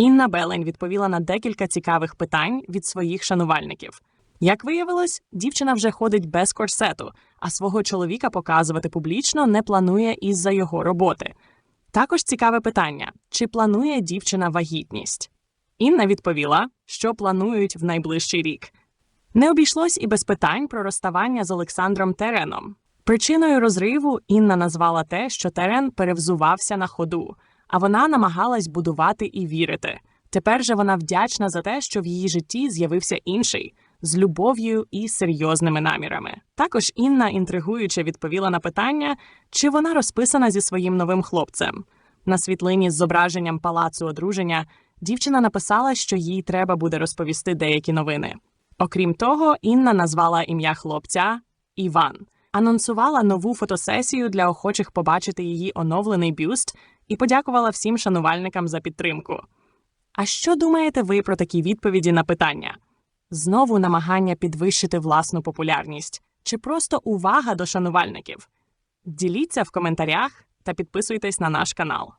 Інна Белень відповіла на декілька цікавих питань від своїх шанувальників. Як виявилось, дівчина вже ходить без корсету, а свого чоловіка показувати публічно не планує із-за його роботи. Також цікаве питання: чи планує дівчина вагітність? Інна відповіла, що планують в найближчий рік. Не обійшлось і без питань про розставання з Олександром Тереном. Причиною розриву Інна назвала те, що Терен перевзувався на ходу, а вона намагалась будувати і вірити. Тепер же вона вдячна за те, що в її житті з'явився інший з любов'ю і серйозними намірами. Також Інна інтригуюче відповіла на питання, чи вона розписана зі своїм новим хлопцем. На світлині з зображенням палацу одруження дівчина написала, що їй треба буде розповісти деякі новини. Окрім того, Інна назвала ім'я хлопця Іван, анонсувала нову фотосесію для охочих побачити її оновлений бюст і подякувала всім шанувальникам за підтримку. А що думаєте ви про такі відповіді на питання? Знову намагання підвищити власну популярність чи просто увага до шанувальників? Діліться в коментарях та підписуйтесь на наш канал.